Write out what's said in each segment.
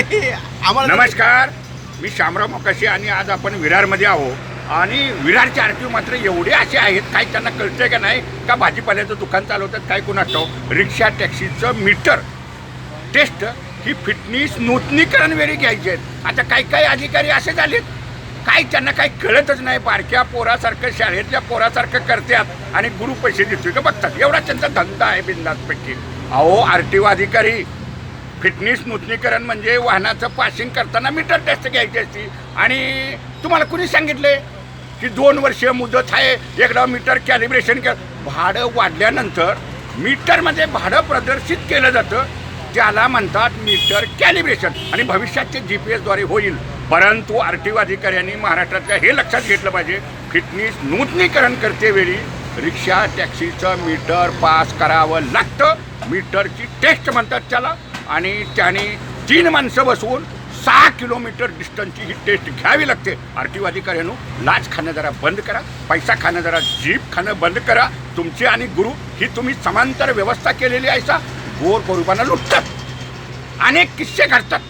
आम्हाला नमस्कार. मी शामराव मोकाशी आणि आज आपण विरारमध्ये आहो आणि विरारचे आरटीओ मात्र एवढे असे आहेत काय त्यांना कळतंय का नाही? का भाजीपाल्याचं दुकान चालवतात काय कुणास रिक्षा टॅक्सीचं मीटर टेस्ट ही फिटनेस नूतनीकरण वेळी घ्यायची आहेत. आता काही काही अधिकारी असे झालेत काय त्यांना काही कळतच नाही बारक्या पोरासारखं शाळेतल्या पोरासारखं करतात आणि गुरु पैसे देतोय का? बघतात. एवढा त्यांचा धंदा आहे बिंदासपैकी. अहो आर टी ओ अधिकारी फिटनेस नूतनीकरण म्हणजे वाहनाचं पासिंग करताना मीटर टेस्ट घ्यायची असती. आणि तुम्हाला कुणी सांगितले की दोन वर्ष मुदत आहे एकदा मीटर कॅलिब्रेशन कर. भाडं वाढल्यानंतर मीटरमध्ये म्हणजे भाडं प्रदर्शित केलं जातं त्याला म्हणतात मीटर कॅलिब्रेशन. आणि भविष्यात जी पी एसद्वारे होईल. परंतु आर टी ओ अधिकाऱ्यांनी महाराष्ट्रातल्या हे लक्षात घेतलं पाहिजे फिटनेस नूतनीकरण करतेवेळी रिक्षा टॅक्सीचं मीटर पास करावं लागतं. मीटरची टेस्ट म्हणतात त्याला. आणि त्याने तीन माणसं बसवून सहा किलोमीटर डिस्टन्सची ही टेस्ट घ्यावी लागते. आर टी अधिकाऱ्यांनो लाच खाणं जरा बंद करा पैसा खाणं जरा जीप खाणं बंद करा. तुमची आणि गुरु ही तुम्ही समांतर व्यवस्था केलेली आहे सा. गोर गरिबांना लुटतात. अनेक किस्से घडतात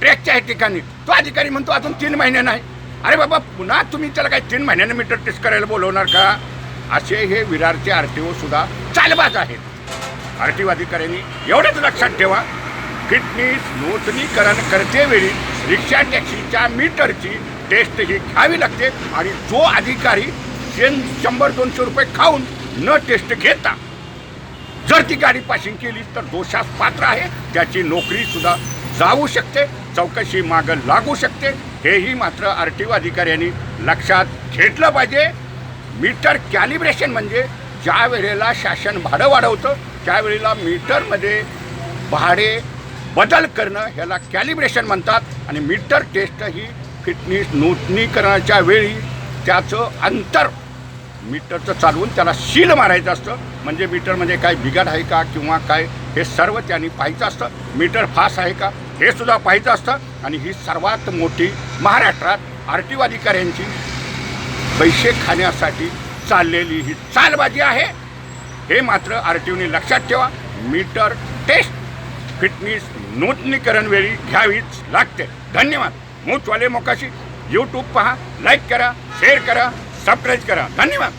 ट्रॅकच्या ठिकाणी. तो अधिकारी म्हणतो अजून तीन महिने नाही. अरे बाबा पुन्हा तुम्ही त्याला काय तीन महिन्याने मीटर टेस्ट करायला बोलवणार का? असे हे विरारचे आर टी ओ सुद्धा चालबाज आहेत. आर टी ओ अधिकाऱ्यांनी एवढंच लक्षात ठेवा. फिटनेस नूतनीकरण करतेवेळी रिक्षा टॅक्सीच्या मीटरची टेस्ट ही घ्यावी लागते आणि जो अधिकारी शेन शंभर दोनशे रुपये खाऊन न टेस्ट घेता जर ती गाडी पासिंग केली तर दोषास पात्र आहे. त्याची नोकरी सुद्धा जाऊ शकते चौकशी मागं लागू शकते. हेही मात्र आर टी ओ अधिकाऱ्यांनी लक्षात घेतलं पाहिजे. मीटर कॅलिब्रेशन म्हणजे ज्या वेळेला शासन भाडं वाढवतं त्यावेळेला मीटरमध्ये भाडे बदल करणं ह्याला कॅलिब्रेशन म्हणतात. आणि मीटर टेस्ट ही फिटनेस नूतनीकरणाच्या वेळी त्याचं अंतर मीटरचं चालवून त्याला शील मारायचं असतं. म्हणजे मीटरमध्ये काय बिघाड आहे का किंवा काय हे सर्व त्यांनी पाहायचं असतं. मीटर फास्ट आहे का हे सुद्धा पाहायचं असतं. आणि ही सर्वात मोठी महाराष्ट्रात आर टी अधिकाऱ्यांची पैसे खाण्यासाठी चाललेली ही चालबाजी आहे. हे मात्र आर टी ओने लक्षात ठेवा. मीटर टेस्ट फिटनेस नूतनीकरण वेळी घ्यावीच लागते. धन्यवाद. मूचवाले मोकाशी. यूट्यूब पहा. लाईक करा. शेअर करा. सबस्क्राईब करा. धन्यवाद.